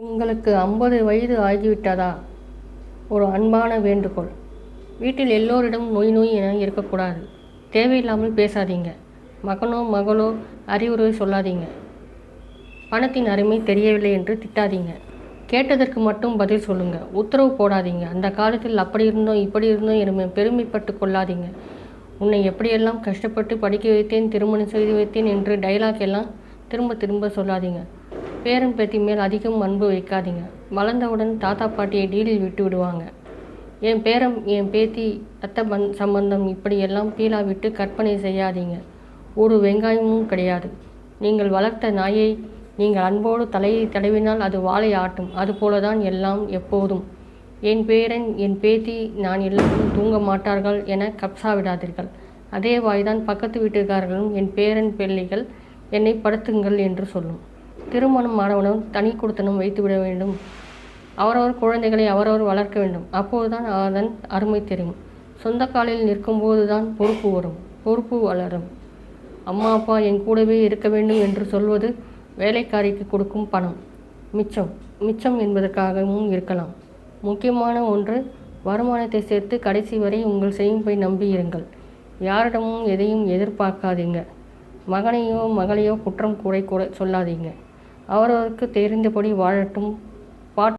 உங்களுக்கு ஐம்பது வயது ஆகிவிட்டதா? ஒரு அன்பான வேண்டுகோள். வீட்டில் எல்லோரிடம் நொய் நொய் என இருக்கக்கூடாது. தேவையில்லாமல் பேசாதீங்க. மகனோ மகளோ அறிவுரை சொல்லாதீங்க. பணத்தின் அருமை தெரியவில்லை என்று திட்டாதீங்க. கேட்டதற்கு மட்டும் பதில் சொல்லுங்க. உத்தரவு போடாதீங்க. அந்த காலத்தில் அப்படி இருந்தோம் இப்படி இருந்தோம் என பெருமைப்பட்டு கொள்ளாதீங்க. உன்னை எப்படியெல்லாம் கஷ்டப்பட்டு படிக்க வைத்தேன் திருமணம் செய்து வைத்தேன் என்று டைலாக் எல்லாம் திரும்ப திரும்ப சொல்லாதீங்க. பேரன் பேத்தி மேல் அதிகம் அன்பு வைக்காதீங்க. வளர்ந்தவுடன் தாத்தா பாட்டியை டீலில் விட்டு விடுவாங்க. என் பேரன் என் பேத்தி ரத்த பந் சம்பந்தம் இப்படியெல்லாம் பீலா விட்டு கற்பனை செய்யாதீங்க. ஒரு வெங்காயமும் கிடையாது. நீங்கள் வளர்த்த நாயை நீங்கள் அன்போடு தலையை தடவினால் அது வாழை ஆட்டும். அதுபோல தான் எல்லாம் எப்போதும். என் பேரன் என் பேத்தி நான் எல்லாரும் தூங்க மாட்டார்கள் என கப்சா விடாதீர்கள். அதே வாய்தான் பக்கத்து வீட்டுக்காரர்களும் என் பேரன் பிள்ளைகள் என்னை படுத்துங்கள் என்று சொல்லும். திருமணம் ஆனவனும் தனி கொடுத்தனும் வைத்துவிட வேண்டும். அவரவர் குழந்தைகளை அவரவர் வளர்க்க வேண்டும். அப்போதுதான் அதன் அருமை தெரியும். சொந்த காலில் நிற்கும்போது தான் பொறுப்பு வரும். பொறுப்பு வளரும். அம்மா அப்பா என் கூடவே இருக்க வேண்டும் என்று சொல்வது வேலைக்காரிக்கு கொடுக்கும் பணம். மிச்சம். மிச்சம் என்பதற்காகவும் இருக்கலாம். முக்கியமான ஒன்று வருமானத்தை சேர்த்து கடைசி வரை உங்கள் சேமிப்பை நம்பி இருங்கள். யாரிடமும் எதையும் எதிர்பார்க்காதீங்க. மகனையோ மகளையோ குற்றம் கூரை கூட சொல்லாதீங்க. அவரவருக்கு தெரிந்தபடி வாழட்டும்.